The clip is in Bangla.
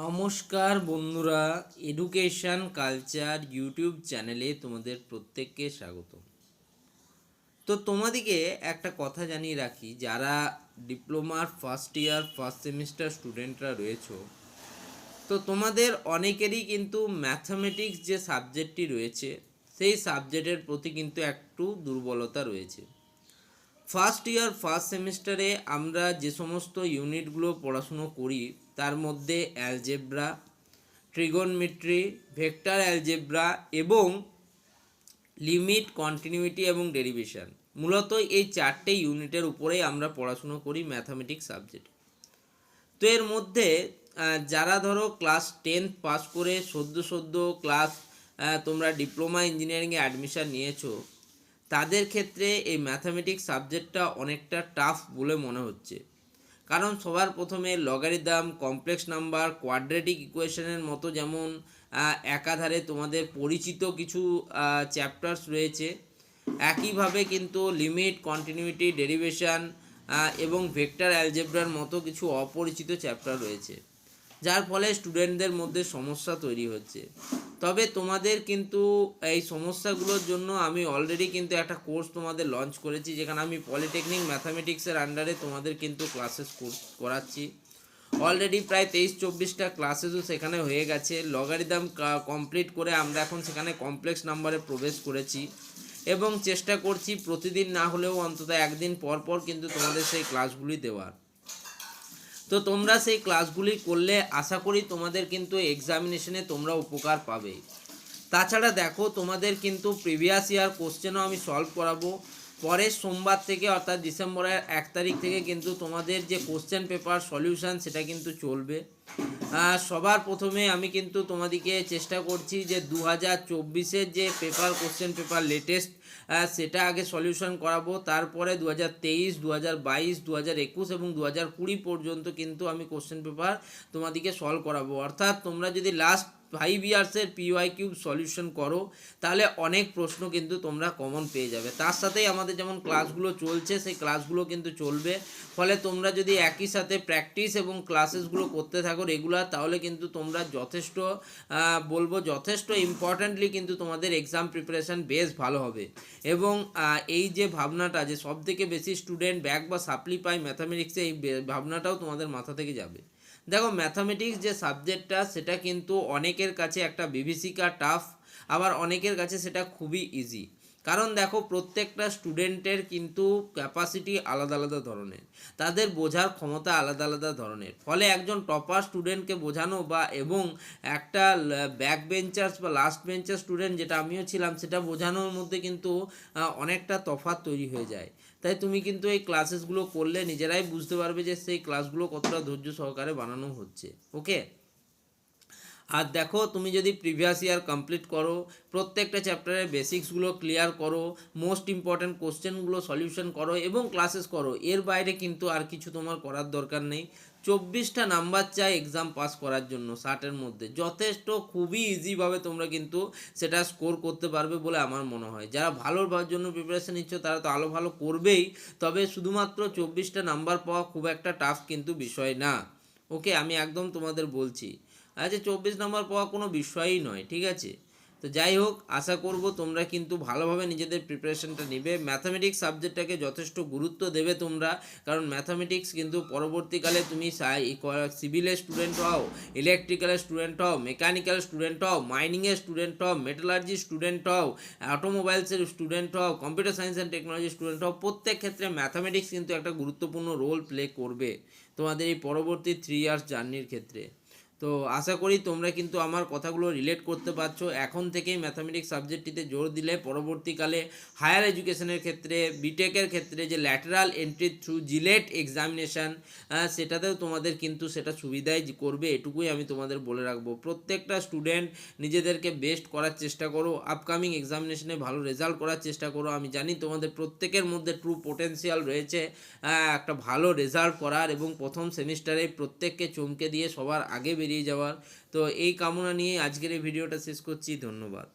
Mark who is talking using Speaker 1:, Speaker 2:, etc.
Speaker 1: নমস্কার বন্ধুরা এডুকেশন কালচার ইউটিউব চ্যানেলে তোমাদের প্রত্যেককে স্বাগত। তো তোমাদিকে একটা কথা জানিয়ে রাখি, যারা ডিপ্লোমার ফার্স্ট ইয়ার ফার্স্ট সেমিস্টার স্টুডেন্টরা রয়েছো, তো তোমাদের অনেকেরই কিন্তু ম্যাথামেটিক্স যে সাবজেক্টটি রয়েছে, সেই সাবজেক্টের প্রতি কিন্তু একটু দুর্বলতা রয়েছে। ফার্স্ট ইয়ার ফার্স্ট সেমিস্টারে আমরা যে সমস্ত ইউনিটগুলো পড়াশুনো করি, তার মধ্যে অ্যালজেব্রা ট্রিগনমেট্রি ভেক্টর অ্যালজেব্রা এবং লিমিট কন্টিনিউইটি এবং ডেরিভেশন মূলত এই চারটে ইউনিটের উপরেই আমরা পড়াশুনো করি ম্যাথামেটিক্স সাবজেক্ট তো এর মধ্যে যারা ধরো ক্লাস টেন্থ পাস করে সদ্য সদ্য ক্লাস তোমরা ডিপ্লোমা ইঞ্জিনিয়ারিংয়ে অ্যাডমিশন নিয়েছো তাদের ক্ষেত্রে এই ম্যাথামেটিক্স সাবজেক্টটা অনেকটা টাফ বলে মনে হচ্ছে। কারণ সবার প্রথমে লগারিদম কমপ্লেক্স নাম্বার কোয়াড্রেটিক ইকুয়েশনের মতো যেমন একাধারে তোমাদের পরিচিত কিছু চ্যাপ্টার্স রয়েছে, একইভাবে কিন্তু লিমিট কন্টিনিউইটি ডেরিভেশন এবং ভেক্টর অ্যালজেব্রার মতো কিছু অপরিচিত চ্যাপ্টার রয়েছে। যার ফলে স্টুডেন্টদের মধ্যে সমস্যা তৈরি হচ্ছে। তবে তোমাদের কিন্তু এই সমস্যাগুলোর জন্য আমি অলরেডি কিন্তু একটা কোর্স তোমাদের লঞ্চ করেছি, যেখানে আমি পলিটেকনিক ম্যাথামেটিক্সের আন্ডারে তোমাদের কিন্তু ক্লাসেস করাচ্ছি। অলরেডি প্রায় তেইশ চব্বিশটা ক্লাসেসও সেখানে হয়ে গেছে। লগারিদম কমপ্লিট করে আমরা এখন সেখানে কমপ্লেক্স নাম্বারে প্রবেশ করেছি এবং চেষ্টা করছি প্রতিদিন না হলেও অন্তত একদিন পর পর কিন্তু তোমাদের সেই ক্লাসগুলি দেওয়ার। তো তোমরা সেই ক্লাসগুলি করলে আশা করি তোমাদের কিন্তু এক্সামিনেশনে তোমরা উপকার পাবে। তাছাড়া দেখো, তোমাদের কিন্তু প্রিভিয়াস ইয়ার কোশ্চেনও আমি সলভ করাবো। পরের সোমবার থেকে অর্থাৎ ডিসেম্বরের এক তারিখ থেকে কিন্তু তোমাদের যে কোশ্চেন পেপার সলিউশন সেটা কিন্তু চলবে। সবার প্রথমে আমি কিন্তু তোমাদেরকে চেষ্টা করছি যে দু হাজার যে পেপার কোশ্চেন পেপার লেটেস্ট সেটা আগে সলিউশন করাবো। তারপরে দু হাজার তেইশ দু হাজার বাইশ দু হাজার একুশ এবং দু হাজার কুড়ি পর্যন্ত কিন্তু আমি কোশ্চেন পেপার তোমাদেরকে সলভ করাবো। অর্থাৎ তোমরা যদি লাস্ট ফাইভ ইয়ার্সের পিওয়াই কিউব সলিউশন করো, তাহলে অনেক প্রশ্ন কিন্তু তোমরা কমন পেয়ে যাবে। তার সাথেই আমাদের যেমন ক্লাসগুলো চলছে, সেই ক্লাসগুলো কিন্তু চলবে। ফলে তোমরা যদি একই সাথে প্র্যাকটিস এবং ক্লাসেসগুলো করতে থাকো রেগুলার তাহলে কিন্তু তোমরা যথেষ্ট বলব যথেষ্ট ইম্পর্ট্যান্টলি কিন্তু তোমাদের এক্সাম প্রিপারেশন বেশ ভালো হবে। এবং এই যে ভাবনাটা যে সব থেকে বেশি স্টুডেন্ট ব্যাক বা সাপ্লি পায় ম্যাথামেটিক্সে এই ভাবনাটাও তোমাদের মাথা থেকে যাবে। দেখো ম্যাথামেটিক্স যে সাবজেক্টটা সেটা কিন্তু অনেকের কাছে একটা বিভীষিকা টাফ আবার অনেকের কাছে সেটা খুবই ইজি কারণ দেখো প্রত্যেকটা স্টুডেন্টের কিন্তু ক্যাপাসিটি আলাদা আলাদা ধরনের। তাদের বোঝার ক্ষমতা আলাদা আলাদা ধরনের। ফলে একজন টপার স্টুডেন্টকে বোঝানো বা এবং একটা ব্যাক বেঞ্চার্স বা লাস্ট বেঞ্চার স্টুডেন্ট যেটা আমিও ছিলাম, সেটা বোঝানোর মধ্যে কিন্তু অনেকটা তফাৎ তৈরি হয়ে যায়। তাই তুমি কিন্তু এই ক্লাসেসগুলো করলে নিজেরাই বুঝতে পারবে যে সেই ক্লাসগুলো কতটা ধৈর্য সহকারে বানানো হচ্ছে। ওকে আর দেখো, তুমি যদি প্রিভিয়াস ইয়ার কমপ্লিট করো, প্রত্যেকটা চ্যাপ্টারের বেসিক্সগুলো ক্লিয়ার করো মোস্ট ইম্পর্ট্যান্ট কোশ্চেনগুলো সলিউশন করো এবং ক্লাসেস করো, এর বাইরে কিন্তু আর কিছু তোমার করার দরকার নেই। চব্বিশটা নাম্বার চাই এক্সাম পাস করার জন্য ষাটের মধ্যে। যথেষ্ট খুবই ইজিভাবে তোমরা কিন্তু সেটা স্কোর করতে পারবে বলে আমার মনে হয়। যারা ভালোর জন্য প্রিপারেশন নিচ্ছ, তারা তো আলো ভালো করবেই, তবে শুধুমাত্র চব্বিশটা নাম্বার পাওয়া খুব একটা টাফ কিন্তু বিষয় না। ওকে আমি একদম তোমাদের বলছি। আচ্ছা চব্বিশ নম্বর পাওয়া কোনো বিষয়ই নয়, ঠিক আছে? তো যাই হোক, আশা করব তোমরা কিন্তু ভালোভাবে নিজেদের প্রিপারেশনটা নেবে। ম্যাথামেটিক্স সাবজেক্টটাকে যথেষ্ট গুরুত্ব দেবে তোমরা, কারণ ম্যাথামেটিক্স কিন্তু পরবর্তীকালে তুমি সিভিলের স্টুডেন্ট হও ইলেকট্রিক্যালের স্টুডেন্ট হও মেকানিক্যাল স্টুডেন্ট হও মাইনিংয়ের স্টুডেন্ট হও মেটালার্জি স্টুডেন্ট হও অটোমোবাইলসের স্টুডেন্ট হও computer science and technology student হও, প্রত্যেক ক্ষেত্রে ম্যাথামেটিক্স কিন্তু একটা গুরুত্বপূর্ণ রোল প্লে করবে তোমাদের এই পরবর্তী থ্রি ইয়ার্স জার্নির ক্ষেত্রে। তো আশা করি তোমরা কিন্তু আমার কথাগুলো রিলেট করতে পারছ। এখন থেকেই ম্যাথামেটিক্স সাবজেক্টটিতে জোর দিলে পরবর্তীকালে হায়ার এডুকেশনের ক্ষেত্রে বিটেকের ক্ষেত্রে যে lateral entry through JELET examination সেটাতেও তোমাদের কিন্তু সেটা সুবিধাই করবে, এটুকুই আমি তোমাদের বলে রাখব। প্রত্যেকটা স্টুডেন্ট নিজেদেরকে বেস্ট করার চেষ্টা করো আপকামিং এক্সামিনেশনে ভালো রেজাল্ট করার চেষ্টা করো। আমি জানি তোমাদের প্রত্যেকের মধ্যে ট্রু পোটেন্সিয়াল রয়েছে একটা ভালো রেজাল্ট করার এবং প্রথম সেমিস্টারে প্রত্যেককে চমকে দিয়ে সবার আগে বেরিয়ে যাওয়ার। তো এই কামনা নিয়ে আজকের এই ভিডিওটা শেষ করছি। ধন্যবাদ।